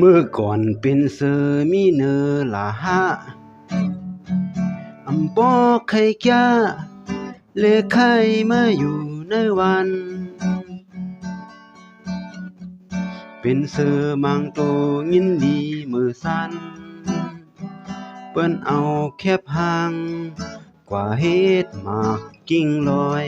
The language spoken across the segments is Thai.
เมื่อก่อนเป็นเสือมีเนอลาฮะอำปอไข่แก่เลไข่มาอยู่ในวัน เป็นเสือมังโตยินดีมือสั้น เปิ้นเอาแคบหางกว่าเฮ็ดหมากกิ่งลอย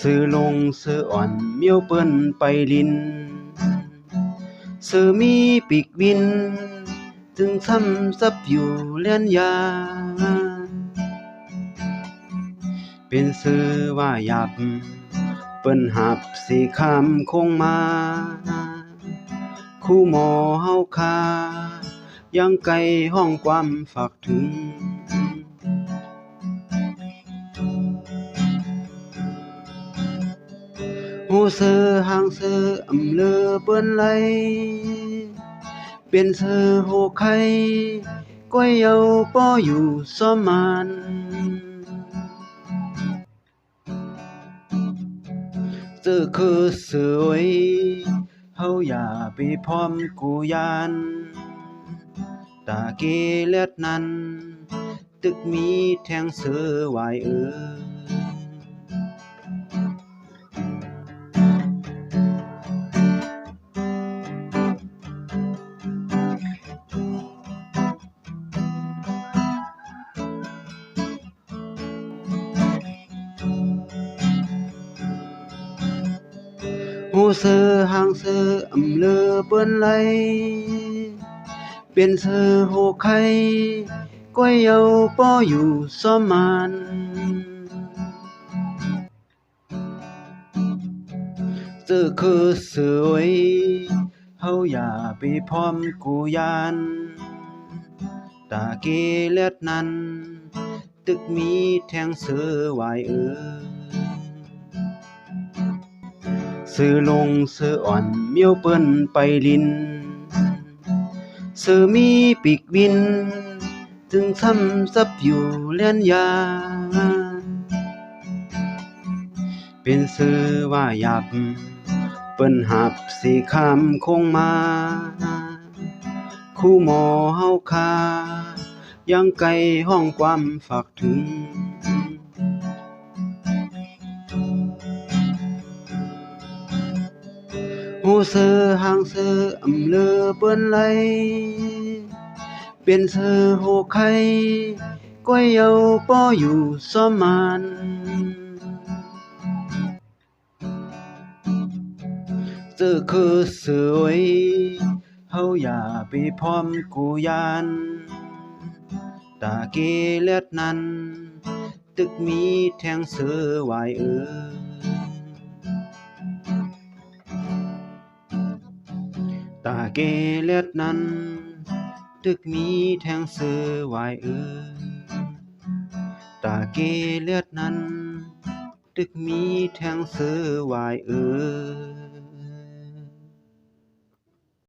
ซื้อลงซื้ออ่อนเมียวเปิ้นไปลินซื้อมีปีกวินจึงซ้ำซับอยู่เลียนยา เป็นซื้อว่าหยับ เปิ้นหับสีคำคงมา คู่หมอเฮาคายังไกลห้องความฝากถึง หูเสือหางเสืออำเลือเปิ้นไหลเป็นเสือโหไข่ก้อยเยาป้ออยู่ซอมมันเจอคือสว้เฮาอย่าไปพร้อมกูยานตาเกเล็ดนั้น ตึกมีแทงเสือไหวเออ หูเสือหางเสืออำเลอเปิ้นไหลเป็นเสือโหไข่ก้อยเยาป้ออยู่ซอมมันเจอคือสว้เฮาอย่าไปพร้อมกูยานตาเกเล็ดนั้น ตึกมีแทงเสือไหวเออ ซื้อลงซื้ออ่อนเมียวเปิ้นไปลินซื้อมีปีกวิน จึงซ้ำซับอยู่เลียนยา เป็นซื้อว่าหยับ เปิ้นหับสีคำคงมา คู่หมอเฮาคายังไกลห้องความฝากถึง หูเสือหางเสืออำเลอเปิ้นไหลเป็นเสือโหไข่ก้อยเยาป้ออยู่ซอมมันเจอคือสว้เฮาอย่าไปพร้อมกูยานตาเกเล็ดนั้น ตึกมีแทงเสือไหวเออ เกเล็ดนั้นตึกมีแทงเสือไหวเออตาเกเล็ดนั้น ตึกมีแทงเสือไหวเออ